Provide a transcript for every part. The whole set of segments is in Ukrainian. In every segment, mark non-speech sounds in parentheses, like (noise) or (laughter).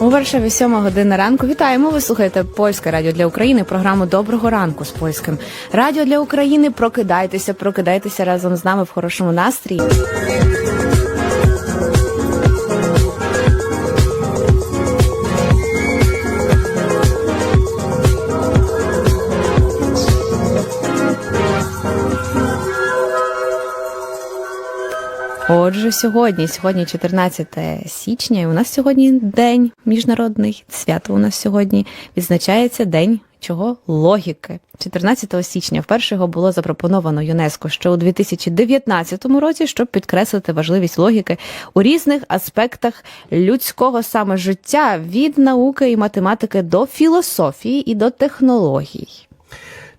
У Варшаві 7 година ранку. Вітаємо. Ви слухаєте Польське радіо для України. Програму Доброго ранку з польським радіо для України. Прокидайтеся, прокидайтеся разом з нами в хорошому настрії. Отже, сьогодні, сьогодні 14 січня, і у нас сьогодні день міжнародний свято. У нас сьогодні відзначається день чого логіки. 14 січня вперше його було запропоновано ЮНЕСКО ще у 2019 році, щоб підкреслити важливість логіки у різних аспектах людського саме життя від науки і математики до філософії і до технологій.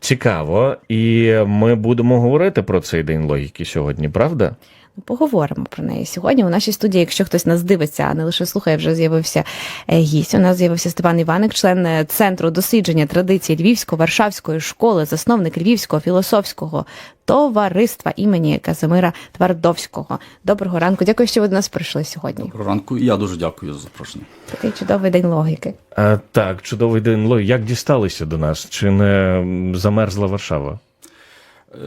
Цікаво, і ми будемо говорити про цей день логіки сьогодні, правда? Поговоримо про неї сьогодні. У нашій студії, якщо хтось нас дивиться, а не лише слухає, вже з'явився е, гість. У нас з'явився Степан Іваник, член е, центру дослідження традицій Львівсько-Варшавської школи, засновник Львівського філософського товариства імені Казимира Твардовського. Доброго ранку. Дякую, що ви до нас прийшли сьогодні. Доброго ранку. Я дуже дякую за запрошення. Такий чудовий день логіки. А, так, чудовий день логіки. Як дісталися до нас? Чи не замерзла Варшава? Е,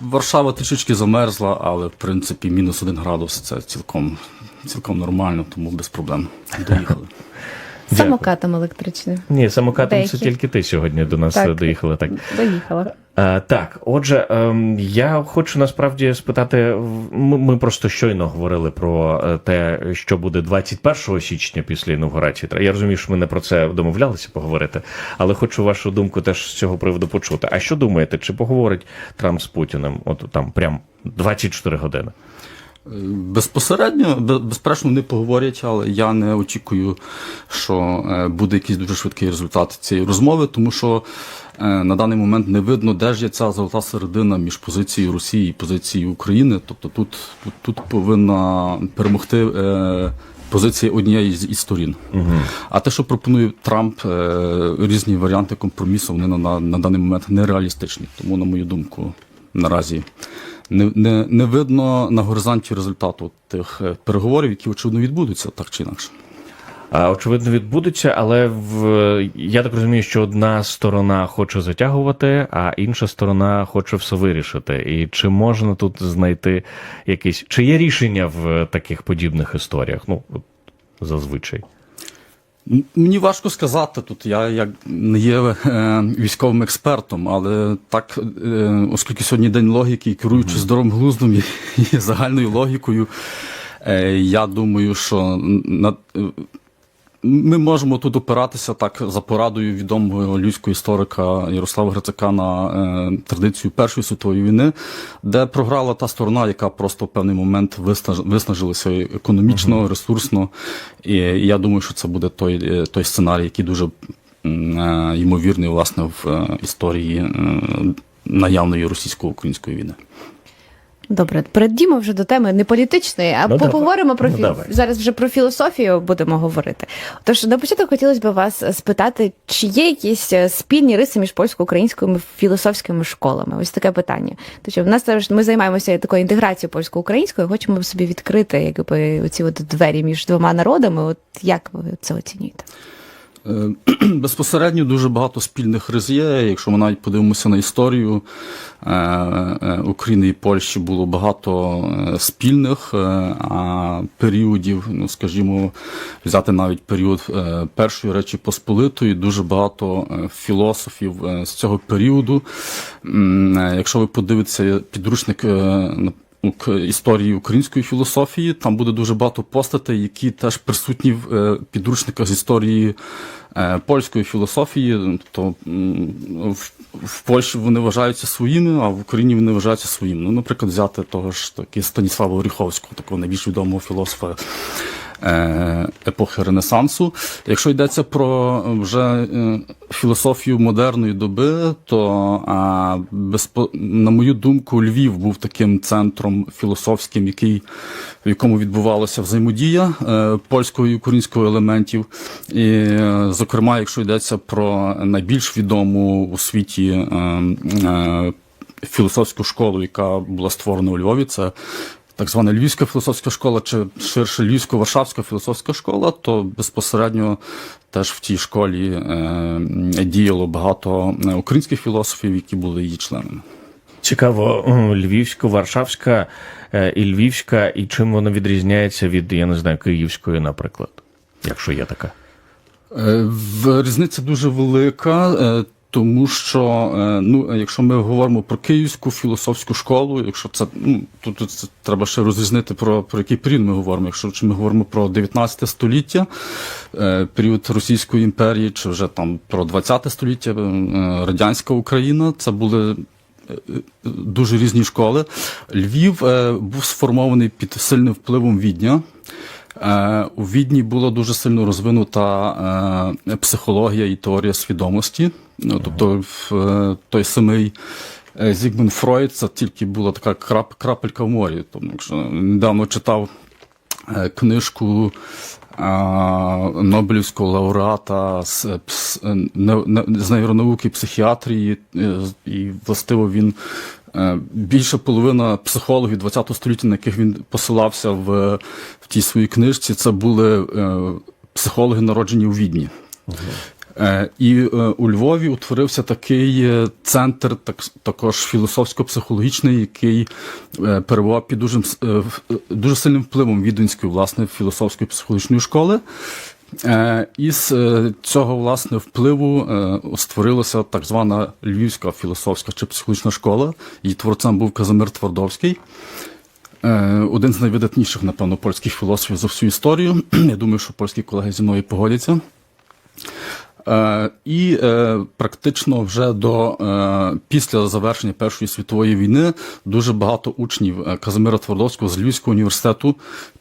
Варшава трішечки замерзла, але в принципі мінус один градус це цілком, цілком нормально, тому без проблем доїхали. (laughs) Дякую. Самокатом електричним. Ні, самокатом це тільки ти сьогодні до нас Так. е, доїхала. Так. Доїхала. А, так, отже, ем, я хочу насправді спитати. Ми, ми просто щойно говорили про е, те, що буде 21 січня після інаугурації. Я розумію, що ми не про це домовлялися поговорити, але хочу вашу думку теж з цього приводу почути. А що думаєте, чи поговорить Трамп з Путіним? От там прям 24 години? Безпосередньо, бе- безперечно, вони поговорять, але я не очікую, що е, буде якийсь дуже швидкий результат цієї розмови, тому що е, на даний момент не видно, де ж є ця золота середина між позицією Росії і позицією України. Тобто тут, тут, тут повинна перемогти. е, Позиція однієї з із сторін. А те, що пропонує Трамп, різні варіанти компромісу, вони на, на, на даний момент нереалістичні. Тому, на мою думку, наразі не, не, не видно на горизонті результату тих е, переговорів, які очевидно відбудуться так чи інакше. Очевидно, відбудеться, але в я так розумію, що одна сторона хоче затягувати, а інша сторона хоче все вирішити. І чи можна тут знайти якісь чи є рішення в таких подібних історіях? Ну зазвичай. Мені важко сказати тут. Я як не є е, військовим експертом, але так, е, оскільки сьогодні день логіки, і керуючи здоровим глуздом (laughs) і, і загальною логікою, е, я думаю, що на, ми можемо тут опиратися так за порадою відомого людського історика Ярослава Грицака на е, традицію Першої світової війни, де програла та сторона, яка просто в певний момент виснаж, виснажилася економічно, ресурсно. І я думаю, що це буде той, е, той сценарій, який дуже е, ймовірний власне в е, історії е, наявної російсько-української війни. Добре, перейдімо вже до теми не політичної, а Ну, давай. поговоримо про Ну, фі... зараз. Вже про філософію будемо говорити. Тож на початок хотілося б вас спитати, чи є якісь е, спільні риси між польсько-українськими філософськими школами? Ось таке питання. Тобто в нас зараз ми займаємося такою інтеграцією польсько-українською. Хочемо собі відкрити якби оці от двері між двома народами. От як ви це оцінюєте? Е, (clears throat) Безпосередньо дуже багато спільних риз є. Якщо ми навіть подивимося на історію е, е, України і Польщі, було багато спільних періодів. Ну, скажімо, взяти навіть період Першої Речі Посполитої, дуже багато філософів з цього періоду. Якщо ви подивитеся підручник. Історії української філософії. Там буде дуже багато постатей, які теж присутні в е, підручниках з історії е, польської філософії. Тобто в Польщі вони вважаються своїми, а в Україні вони вважаються своїми. Ну, наприклад, взяти того ж таки Станіслава Оріховського, такого найбільш відомого філософа. Е, Епохи Ренесансу. Якщо йдеться про е, вже е, філософію модерної доби, то на мою думку, Львів був таким центром філософським, який, в якому відбувалася взаємодія польського і українського елементів. І, зокрема, якщо йдеться про найбільш відому у світі філософську школу, яка була створена у Львові, це так звана Львівська філософська школа, чи ширше Львівсько-Варшавська філософська школа, то безпосередньо теж в тій школі е, діяло багато е, українських філософів, які були її членами. Цікаво, м, львівська, варшавська е, і львівська, і чим вона відрізняється від, я не знаю, київської, наприклад, якщо є така. Різниця дуже велика, тому що е, ну, якщо ми говоримо про Київську філософську школу, якщо це ну тут, це треба ще розрізнити про, про який період ми говоримо. Якщо чи ми говоримо про 19 століття, е, період Російської імперії, чи вже там про 20 століття, е, радянська Україна, це були. Дуже різні школи. Львів е, був сформований під сильним впливом Відня. Е, У Відні була дуже сильно розвинута е, психологія і теорія свідомості. Ну, тобто, в, е, той самий е, Зігмунд Фройд це тільки була така крап, крапелька в морі. Тому що недавно читав е, книжку е, Нобелівського лауреата з, з нейронауки психіатрії, і властиво він більше половина психологів ХХ століття, на яких він посилався в, в тій своїй книжці, це були е, психологи, народжені у Відні. Е, І е, у Львові утворився такий е, центр, так, також філософсько-психологічний, який е, перебував під дуже, е, е, дуже сильним впливом віденської власне філософської психологічної школи. Е, Із е, цього власне впливу е, створилася так звана Львівська філософська чи психологічна школа. Її творцем був Казимир Твардовський. Е, Один з найвидатніших, напевно, польських філософів за всю історію. (clears throat) Я думаю, що польські колеги зі мною погодяться. Е, І е, практично вже до е, після завершення Першої світової війни дуже багато учнів Казимира Твардовського з Львівського університету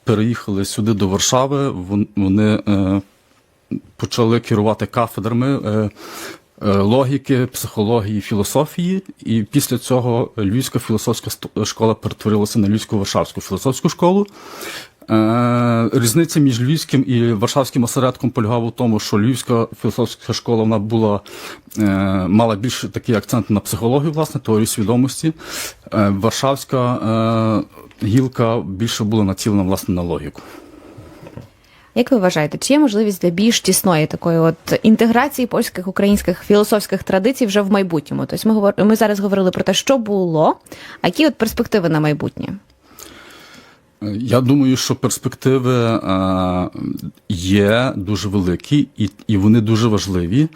переїхали сюди до Варшави. Вони почали керувати кафедрами логіки, психології, філософії. І після цього Львівська філософська школа перетворилася на Львівську Варшавську філософську школу. Е, Різниця між львівським і варшавським осередком полягала в тому, що львівська філософська школа вона була е, мала більше такий акцент на психологію, власне, теорію свідомості. Е, Варшавська гілка більше була націлена власне на логіку. Як ви вважаєте, чи є можливість для більш тісної такої от інтеграції польських українських філософських традицій вже в майбутньому? Тобто ми говор... ми зараз говорили про те, що було, а які от перспективи на майбутнє? Я думаю, що перспективи е, є дуже великі і, вони дуже важливі.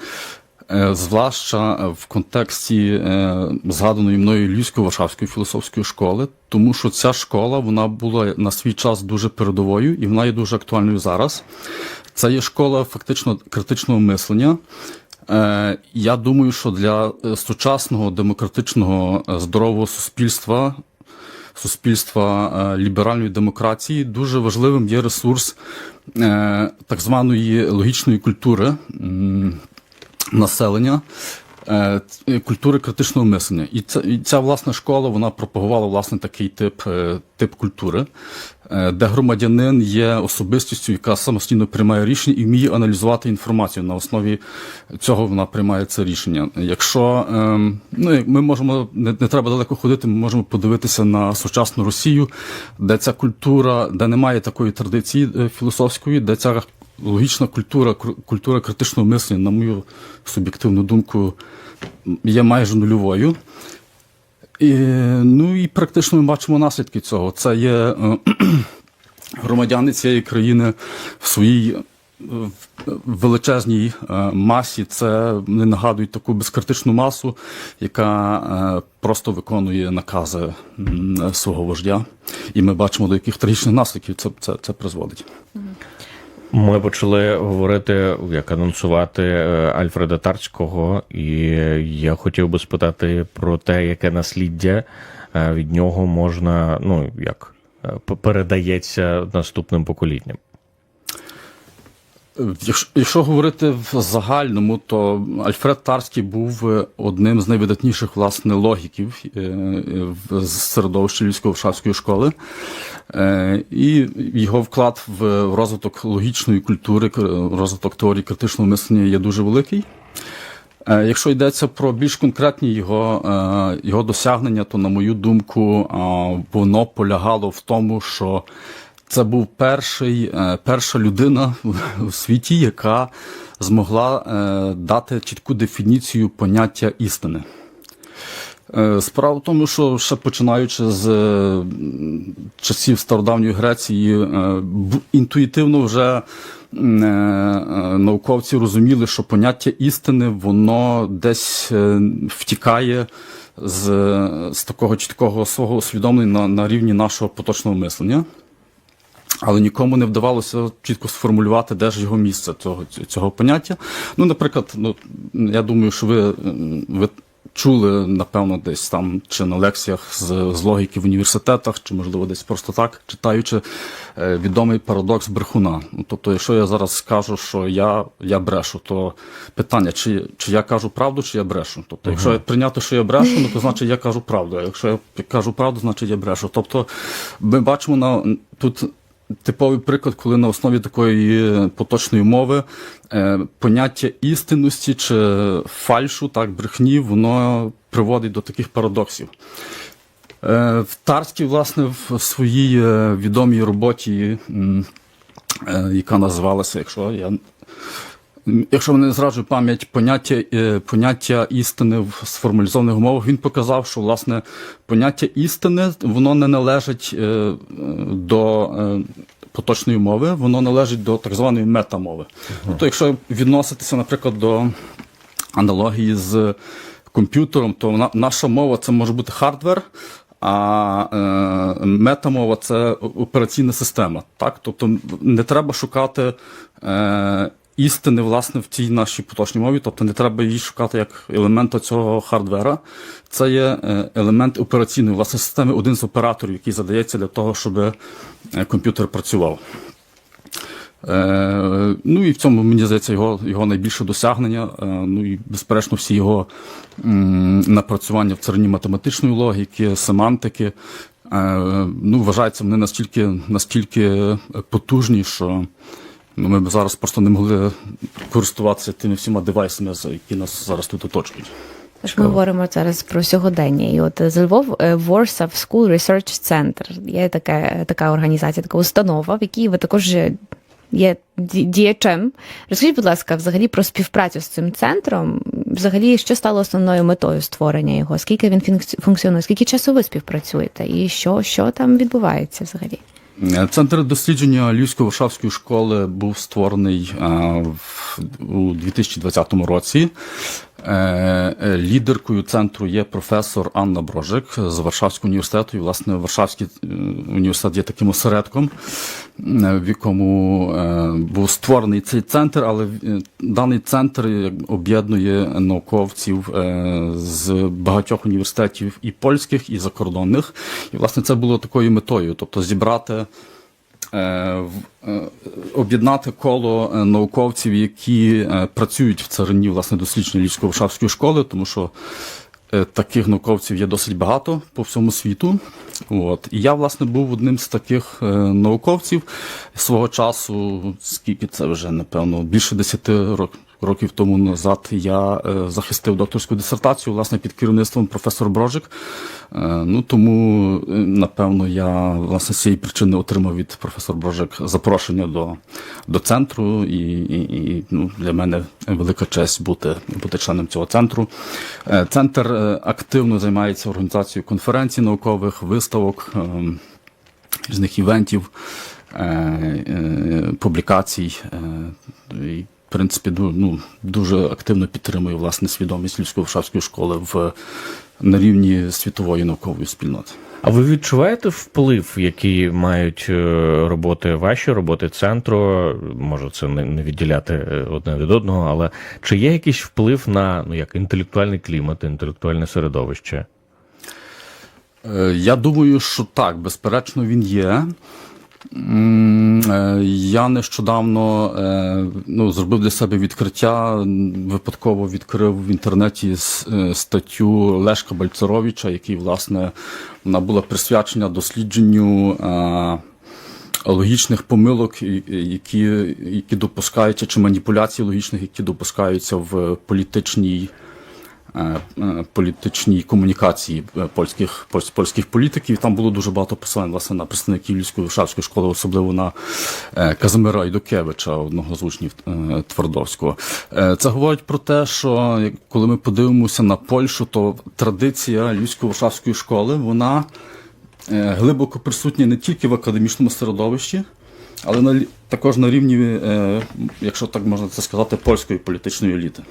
Е, Звлаща в контексті е, згаданої мною Львівської Варшавської філософської школи, тому що ця школа вона була на свій час дуже передовою і вона є дуже актуальною зараз. Це є школа фактично критичного мислення. Я думаю, що для сучасного демократичного здорового суспільства суспільства е, ліберальної демократії дуже важливим є ресурс е, так званої логічної культури населення. е, Культури критичного мислення, і ця, і ця власна школа вона пропагувала власне такий тип, тип культури, де громадянин є особистістю, яка самостійно приймає рішення і вміє аналізувати інформацію. На основі цього вона приймає це рішення. Якщо ем, ну, ми можемо не, не треба далеко ходити, ми можемо подивитися на сучасну Росію, де ця культура, де немає такої традиції е, філософської, де ця логічна культура, культура критичного мислення, на мою суб'єктивну думку, є майже нульовою. І, ну і практично ми бачимо наслідки цього. Це є е, (clears throat) громадяни цієї країни в своїй е, величезній е, масі. Це вони нагадують таку безкритичну масу, яка просто виконує накази свого вождя. І ми бачимо, до яких трагічних наслідків це, це, це призводить. Ми почали говорити, як анонсувати е, Альфреда Тарського, і я хотів би спитати про те, яке насліддя е, від нього можна, ну як е, передається наступним поколінням. Якщо, якщо говорити в загальному, то Альфред Тарський був одним з найвидатніших власне логіків в- з середовища Львівської Варшавської школи. Е, І його вклад в розвиток логічної культури, розвиток теорії критичного мислення є дуже великий. Е, Якщо йдеться про більш конкретні його, е, його досягнення, то, на мою думку, воно полягало в тому, що це був перший, перша людина у світі, яка змогла дати чітку дефініцію поняття істини. Е, Справа в тому, що ще починаючи з е, часів стародавньої Греції, е, інтуїтивно вже науковці розуміли, що поняття істини воно десь втікає з, з такого чіткого свого усвідомлення на, на рівні нашого поточного мислення. Але нікому не вдавалося чітко сформулювати, де ж його місце цього, цього поняття. Ну, наприклад, ну, я думаю, що ви, ви чули, напевно, десь там чи на лекціях з, з логіки в університетах, чи, можливо, десь просто так, читаючи е, відомий парадокс брехуна. Ну, Тобто, якщо я зараз скажу, що я, я брешу, то питання, чи, чи я кажу правду, чи я брешу. Тобто, якщо я прийняти, що я брешу, ну, то значить я кажу правду. А якщо я кажу правду, значить я брешу. Тобто, ми бачимо на тут. Типовий приклад, коли на основі такої поточної мови е, поняття істинності чи фальшу, так, брехні, воно приводить до таких парадоксів. Е, в Тарській, власне, в своїй е, відомій роботі, яка називалася, якщо я Якщо мене не зраджує пам'ять поняття, е, поняття істини в сформалізованих умовах, він показав, що власне поняття істини воно не належить е, до е, поточної мови, воно належить до так званої метамови. Тобто, якщо відноситися, наприклад, до аналогії з комп'ютером, то наша мова це може бути хардвер. А е, метамова це операційна система. Так? Тобто не треба шукати е, істини власне в цій нашій поточній мові, тобто не треба її шукати як елемента цього хардвера. Це є е, елемент операційної власне системи, один з операторів, який задається для того, щоб е, комп'ютер працював. Е, ну і в цьому, мені здається, його, його найбільше досягнення. Ну і, безперечно, всі його напрацювання в царині математичної логіки, семантики. Ну, вважаються вони настільки, настільки потужні, що ну, ми б зараз просто не могли користуватися тими всіма девайсами, які нас зараз тут оточують. Тож ми говоримо зараз про сьогодення. І от з Львов е, Warsaw School Research Center. Є така, така організація, така установа, в якій ви також є діячем. Розкажіть, будь ласка, взагалі про співпрацю з цим центром. Взагалі, що стало основною метою створення його? Скільки він функціонує? Скільки часу ви співпрацюєте? І що, що там відбувається взагалі? Центр дослідження Львівсько-Варшавської школи був створений у 2020 році. Е, е, Лідеркою центру є професор Анна Брожик з Варшавського університету. І, власне, Варшавський е, університет є таким осередком, в якому був створений цей центр, але даний центр об'єднує науковців з багатьох університетів і польських, і закордонних. І, власне, це було такою метою, тобто зібрати об'єднати коло е, науковців, які е, працюють в царині власне дослідження Львівської Варшавської школи, тому що е, таких науковців є досить багато по всьому світу. От. І я, власне, був одним з таких е, науковців свого часу, скільки це вже, напевно, більше 10 років. Років тому назад я е, захистив докторську дисертацію власне під керівництвом професора Брожик. Е, ну тому, е, напевно, я власне з цієї причини отримав від професора Брожик запрошення до, до центру, і, і, і ну, для мене велика честь бути, бути членом цього центру. Центр активно займається організацією конференцій наукових, виставок, різних івентів, публікацій. В принципі, ну, дуже активно підтримує власне свідомість Львівської Варшавської школи в на рівні світової наукової спільноти. А ви відчуваєте вплив, який мають е, роботи ваші, роботи центру? Може, це не, не відділяти е, одне від одного, але чи є якийсь вплив на ну як інтелектуальний клімат, інтелектуальне середовище? Е, Я думаю, що так, безперечно, він є. Е, Я нещодавно е, ну, зробив для себе відкриття. Випадково відкрив в інтернеті е, статтю Лешка Бальцеровича, який, власне, вона була присвячена дослідженню логічних помилок, які, які допускаються, чи маніпуляцій логічних, які допускаються в політичній. Е, е, Політичній комунікації е, польських польсь- польських політиків там було дуже багато посилань власне на представників Львівської Варшавської школи, особливо на Казимира Ідукевича, одного з учнів Твардовського. Це говорить про те, що коли ми подивимося на Польщу, то традиція Львівської Варшавської школи вона глибоко присутня не тільки в академічному середовищі, але на, також на рівні, якщо так можна це сказати, польської політичної еліти.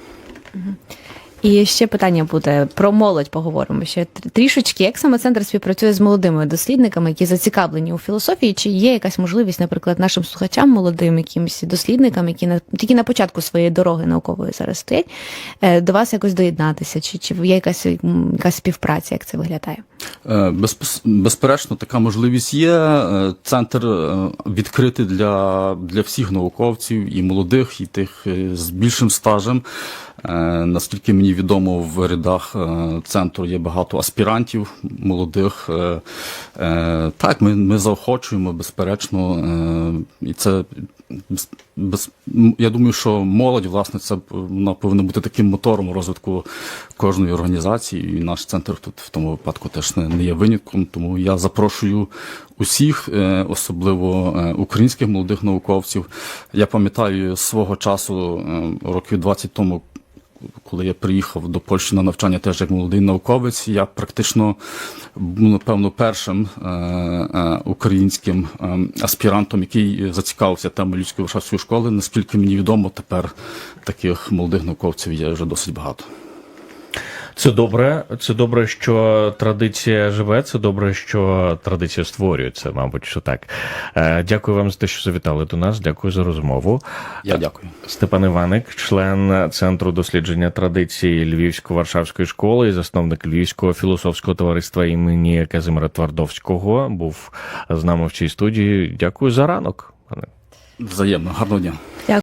І ще питання буде про молодь. Поговоримо ще трішечки. Як саме центр співпрацює з молодими дослідниками, які зацікавлені у філософії? Чи є якась можливість, наприклад, нашим слухачам, молодим, якимось дослідникам, які на тільки на початку своєї дороги наукової зараз стоять, е, до вас якось доєднатися? Чи, чи є якась, якась співпраця? Як це виглядає? Е, безпос- Безперечно, така можливість є. Е, Центр відкритий для, для всіх науковців, і молодих, і тих з більшим стажем. Е, Наскільки мені відомо, в рядах е, центру є багато аспірантів молодих. Е, Так, ми, ми заохочуємо, безперечно, і це без, я думаю, що молодь, власне, це вона повинна бути таким мотором розвитку кожної організації. І наш центр тут в тому випадку теж не, не є винятком. Тому я запрошую усіх, особливо українських молодих науковців. Я пам'ятаю свого часу, років 20 тому. Коли я приїхав до Польщі на навчання теж як молодий науковець, я практично був, напевно, першим е, е, українським е, аспірантом, який зацікавився темою людської варшавської школи. Наскільки мені відомо, тепер таких молодих науковців є вже досить багато. Це добре. Це добре, що традиція живе. Це добре, що традиція створюється. Мабуть, що так. Е, Дякую вам за те, що завітали до нас. Дякую за розмову. Я дякую. Степан Іваник, член Центру дослідження традиції Львівсько-Варшавської школи і засновник Львівського філософського товариства імені Казимира Твардовського, був з нами в цій студії. Дякую за ранок. пане. Взаємно, гарного дня.